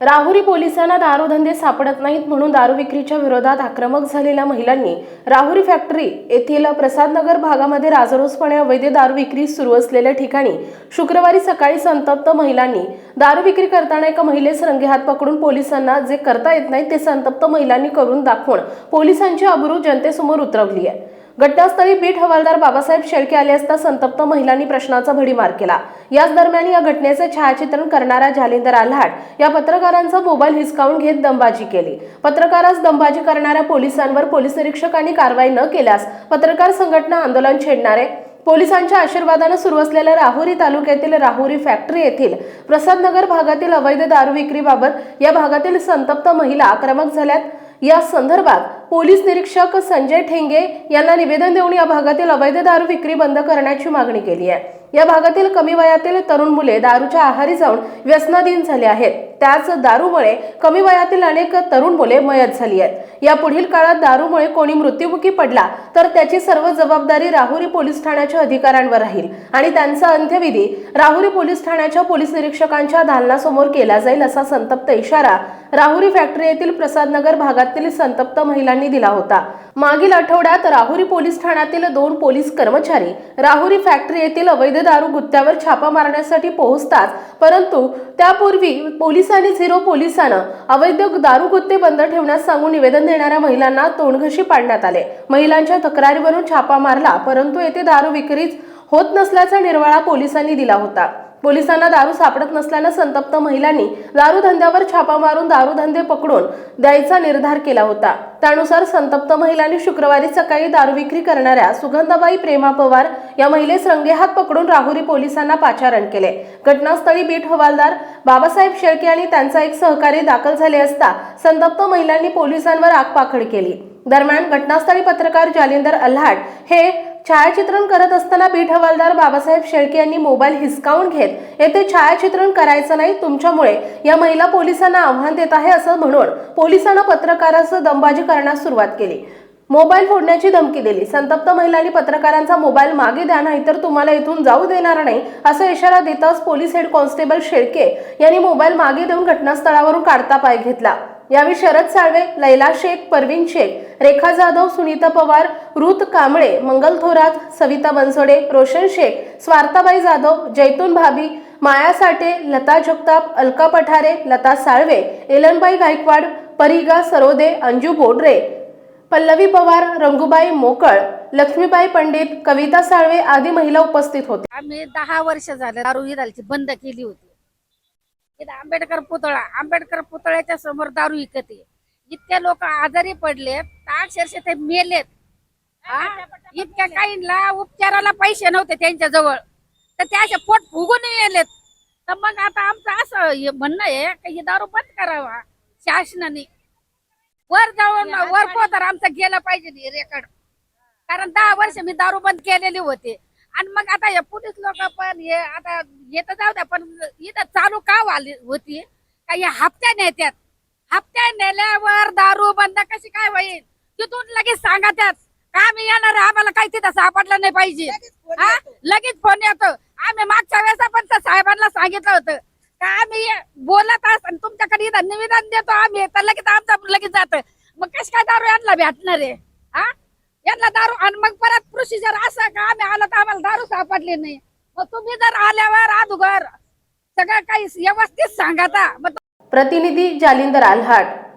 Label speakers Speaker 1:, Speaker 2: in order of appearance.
Speaker 1: राहुरी पोलिसांना दारूधंदे सापडत नाहीत म्हणून दारू विक्रीच्या विरोधात आक्रमक झालेल्या महिलांनी राहुरी फॅक्टरी येथील प्रसादनगर भागामध्ये राजरोसपणे अवैध दारू विक्री सुरू असलेल्या ठिकाणी शुक्रवारी सकाळी संतप्त महिलांनी दारू विक्री करताना एका महिलेस रंगेहात पकडून पोलिसांना जे करता येत नाही ते संतप्त महिलांनी करून दाखवून पोलिसांची अब्रू जनतेसमोर उतरवली आहे. घटनास्थळी पीठ हवालदार बाबासाहेब शेळके आले असता संतप्त महिलांनी प्रश्नाचा भडीमार केला. याच दरम्यान या घटनेचे छायाचित्रण करणारा जालिंदर आल्हाट या पत्रकारांचा मोबाईल हिसकावून घेत दंबाजी केली. पत्रकारास दंबाजी करणाऱ्या पोलिसांवर पोलीस निरीक्षकांनी कारवाई न केल्यास पत्रकार संघटना आंदोलन छेडणारे पोलिसांच्या आशीर्वादानं सुरू असलेल्या राहुरी तालुक्यातील राहुरी फॅक्टरी येथील प्रसादनगर भागातील अवैध दारू विक्रीबाबत या भागातील संतप्त महिला आक्रमक झाल्यात. या संदर्भात पोलीस निरीक्षक संजय ठेंगे यांना निवेदन देऊन या भागातील अवैध दारू विक्री बंद करण्याची मागणी केली आहे. या भागातील कमी वयातील तरुण मुले दारूच्या आहारी जाऊन व्यसनाधीन झाले आहेत. त्याच दारूमुळे कमी वयातील अनेक तरुण मुले मयत झाली आहेत. या पुढील काळात दारूमुळे कोणी मृत्युमुखी पडला तर त्याची सर्व जबाबदारी राहुरी पोलीस ठाण्याच्या अधिकाऱ्यांवर राहील आणि त्यांचा अंत्यविधी राहुरी पोलीस ठाण्याच्या पोलीस निरीक्षकांच्या दालनासमोर केला जाईल असा संतप्त इशारा राहुरी फॅक्टरी येथील प्रसादनगर भागातील संतप्त महिलांनी दिला होता. मागील आठवड्यात राहुरी पोलीस ठाण्यातील दोन पोलीस कर्मचारी राहुरी फॅक्टरी येथील अवैध दारू गुत्त्यावर छापा मारण्यासाठी पोहोचतात. परंतु त्यापूर्वी पोलिसांनी झिरो पोलिसांना अवैध दारू गुत्ते बंद ठेवण्यास सांगून निवेदन देणाऱ्या महिलांना तोंडघशी पाडण्यात आले. महिलांच्या तक्रारीवरून छापा मारला परंतु येथे दारू विक्रीच होत नसल्याचा निर्वाळा पोलिसांनी दिला होता. पोलिसांना दारू सापडत नसल्यानं संतप्त महिलांनी दारू धंद्यावर छापा मारून दारू धंदे पकडून द्यायचा निर्धार केला होता. त्यानुसार संतप्त महिलांनी शुक्रवारी सकाळी दारू विक्री करणाऱ्या सुगंधाबाई प्रेमा पवार या महिलेस रंगेहात पकडून राहुरी पोलिसांना पाचारण केले. घटनास्थळी बीट हवालदार बाबासाहेब शेळके आणि त्यांचा एक सहकारी दाखल झाले असता संतप्त महिलांनी पोलिसांवर आगपाखड केली. दरम्यान घटनास्थळी पत्रकार जालिंदर अल्हाट हे छायाचित्रण करत असताना बीट हवालदार बाबासाहेब शेळके यांनी मोबाईल हिसकावून घेत येथे छायाचित्रण करायचं नाही तुमच्यामुळे या महिला पोलिसांना आव्हान देत आहे असं म्हणून पोलिसांना पत्रकाराचं दमबाजी करण्यास सुरुवात केली. मोबाईल फोडण्याची धमकी दिली. संतप्त महिलांनी पत्रकारांचा मोबाईल मागे द्या नाहीतर तुम्हाला इथून जाऊ देणार नाही असा इशारा देताच पोलीस हेड कॉन्स्टेबल शेळके यांनी मोबाईल मागे देऊन घटनास्थळावरून काढता पाय घेतला. यावेळी शरद साळवे लैला शेख परवीन शेख रेखा जाधव सुनीता पवार रुत कांबळे मंगल थोरात सविता बनसोडे रोशन शेख स्वार्थाबाई जाधव जैतून भाभी माया साठे लता जगताप अलका पठारे लता साळवे एलनबाई गायकवाड परिगा सरोदे अंजू बोडरे पल्लवी पवार रंगूबाई मोकळ लक्ष्मीबाई पंडित कविता साळवे आदी महिला उपस्थित होत्या.
Speaker 2: आम्ही दहा वर्ष झालं दारू विरायची बंद केली होती. इथं आंबेडकर पुतळा आंबेडकर पुतळ्याच्या समोर दारू विकते इतके लोक आजारी पडलेत अक्षरशः ते मेलेत. हा? इतक्या काहींना उपचाराला पैसे नव्हते त्यांच्या जवळ तर ते असे पोट फुगून येलेत तर मग आता आमचं असं हे म्हणणं आहे की ही दारू बंद करावा शासनाने. वर जाऊन वर पोतर आमचं गेलं पाहिजे रेकॉर्ड कारण दहा वर्ष मी दारू बंद केलेली होते. आणि मग आता हे पोलीस लोक पण हे आता येत जाऊ द्या पण इथं चालू का वाली होती? का हे हप्त्याने येतात हप्त्या नेल्यावर दारू बंद कशी काय होईल? तिथून लगेच सांगा त्यात का आम्ही येणार आम्हाला काही तिथं सापडलं नाही पाहिजे. हा? लगेच फोन येतो. आम्ही मागच्या वेळेस पण त्या साहेबांना सांगितलं होतं का आम्ही बोलत असताना तुमच्याकडे इथं निवेदन देतो आम्ही तर लगेच आमचं लगेच जात. मग कशी काय दारू यांना भेटणार? आहे हा? यांना दारू आणि मग परत प्रोसिजर असं का? आम्ही आलो तर आम्हाला दारू सापडली नाही. मग तुम्ही जर आल्यावर अगोदर सगळं काही व्यवस्थित सांगा
Speaker 1: प्रतिनिधी जालिंदर आल्हाट